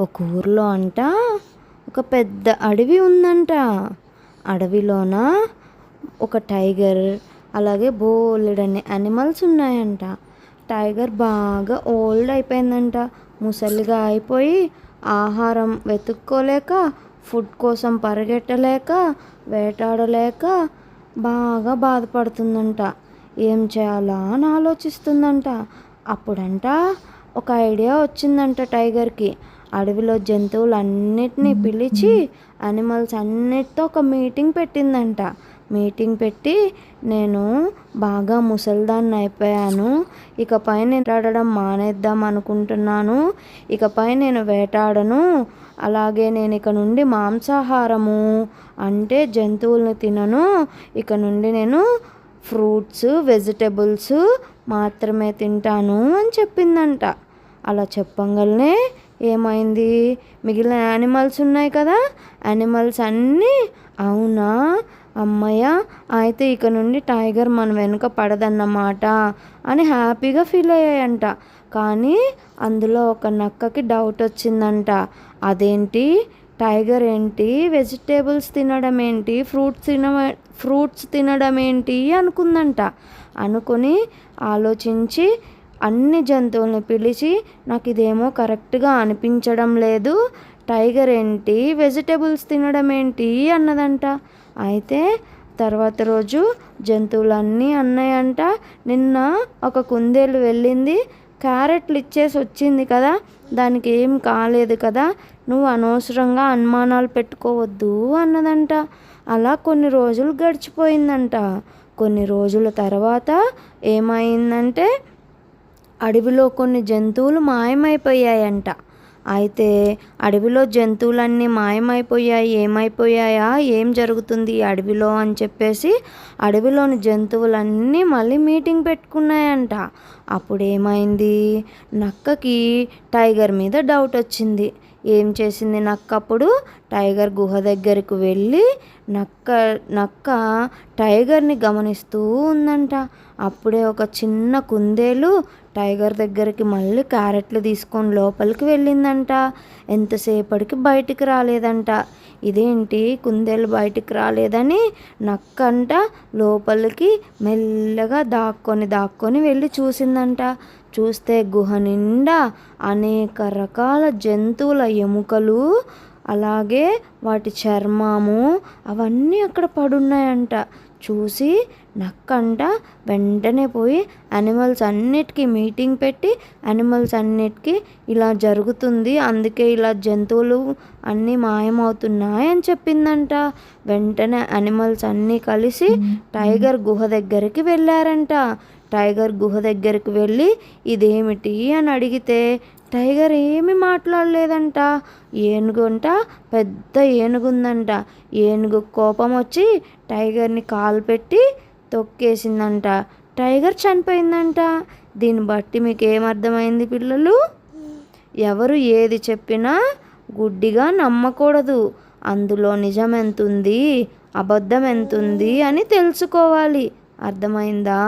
ఒక ఊర్లో అంట ఒక పెద్ద అడవి ఉందంట. అడవిలోన ఒక టైగర్ అలాగే బోలెడన్ని యానిమల్స్ ఉన్నాయంట. టైగర్ బాగా ఓల్డ్ అయిపోయిందంట. ముసలిగా అయిపోయి ఆహారం వెతుక్కోలేక ఫుడ్ కోసం పరిగెట్టలేక వేటాడలేక బాగా బాధపడుతుందంట. ఏం చేయాలా అని ఆలోచిస్తుందంట. అప్పుడంట ఒక ఐడియా వచ్చిందంట టైగర్కి. అడవిలో జంతువులన్నిటినీ పిలిచి యానిమల్స్ అన్నిటితో ఒక మీటింగ్ పెట్టిందంట. మీటింగ్ పెట్టి నేను బాగా ముసల్దాన్ని అయిపోయాను. ఇకపై నేను వేటాడడం మానేద్దాం అనుకుంటున్నాను. ఇకపై నేను వేటాడను. అలాగే నేను ఇక నుండి మాంసాహారము అంటే జంతువులను తినను. ఇక నుండి నేను ఫ్రూట్స్ వెజిటబుల్స్ మాత్రమే తింటాను అని చెప్పిందంట. అలా చెప్పంగానే ఏమైంది? మిగిలిన యానిమల్స్ ఉన్నాయి కదా? యానిమల్స్ అన్నీ? అవునా? అమ్మయ్య అయితే ఇక నుండి టైగర్ మన వెనుక పడదన్నమాట అని హ్యాపీగా ఫీల్ అయ్యాయంట. కానీ అందులో ఒక నక్కకి డౌట్ వచ్చిందంట. అదేంటి? టైగర్ ఏంటి? వెజిటేబుల్స్ తినడం ఏంటి ఫ్రూట్స్ తిన ఫ్రూట్స్ తినడం ఏంటి అనుకుందంట. అనుకొని ఆలోచించి అన్ని జంతువులను పిలిచి నాకు ఇదేమో కరెక్ట్గా అనిపించడం లేదు. టైగర్ ఏంటి? వెజిటేబుల్స్ తినడం ఏంటి? అన్నదంట. అయితే తర్వాత రోజు జంతువులన్నీ అన్నాయంట. నిన్న ఒక కుందేలు వెళ్ళింది. క్యారెట్లు ఇచ్చేసి వచ్చింది కదా. దానికి ఏం కాలేదు కదా. నువ్వు అనవసరంగా అనుమానాలు పెట్టుకోవద్దు అన్నదంట. అలా కొన్ని రోజులు గడిచిపోయిందంట. కొన్ని రోజుల తర్వాత ఏమైందంటే అడవిలో కొన్ని జంతువులు మాయమైపోయాయంట. అయితే అడవిలో జంతువులన్నీ మాయమైపోయాయి. ఏమైపోయాయా? ఏం జరుగుతుంది అడవిలో అని చెప్పేసి అడవిలోని జంతువులన్నీ మళ్ళీ మీటింగ్ పెట్టుకున్నాయంట. అప్పుడు ఏమైంది నక్కకి టైగర్ మీద డౌట్ వచ్చింది. ఏం చేసింది నక్క అప్పుడు? టైగర్ గుహ దగ్గరకు వెళ్ళి నక్క నక్క టైగర్ని గమనిస్తూ ఉందంట. అప్పుడే ఒక చిన్న కుందేలు టైగర్ దగ్గరికి మళ్ళీ క్యారెట్లు తీసుకొని లోపలికి వెళ్ళిందంట. ఎంతసేపటికి బయటికి రాలేదంట. ఇదేంటి? కుందేలు బయటికి రాలేదని నక్కంట. లోపలికి మెల్లగా దాక్కొని దాక్కొని వెళ్ళి చూసిందంట. చూస్తే గుహ నిండా అనేక రకాల జంతువుల ఎముకలు అలాగే వాటి చర్మము అవన్నీ అక్కడ పడున్నాయంట. చూసి నక్కంట వెంటనే పోయి యానిమల్స్ అన్నిటికీ మీటింగ్ పెట్టి యానిమల్స్ అన్నిటికీ ఇలా జరుగుతుంది అందుకే ఇలా జంతువులు అన్నీ మాయమవుతున్నాయి అని చెప్పిందంట. వెంటనే యానిమల్స్ అన్నీ కలిసి టైగర్ గుహ దగ్గరికి వెళ్ళారంట. టైగర్ గుహ దగ్గరికి వెళ్ళి ఇదేమిటి అని అడిగితే టైగర్ ఏమి మాట్లాడలేదంట. ఏనుగు అంట పెద్ద ఏనుగు ఉందంట ఏనుగు కోపం వచ్చి టైగర్ని కాలు పెట్టి తొక్కేసిందంట. టైగర్ చనిపోయిందంట. దీన్ని బట్టి మీకు ఏమర్థమైంది పిల్లలు? ఎవరు ఏది చెప్పినా గుడ్డిగా నమ్మకూడదు. అందులో నిజం ఎంతుంది అబద్ధం ఎంతుంది అని తెలుసుకోవాలి. అర్థమైందా?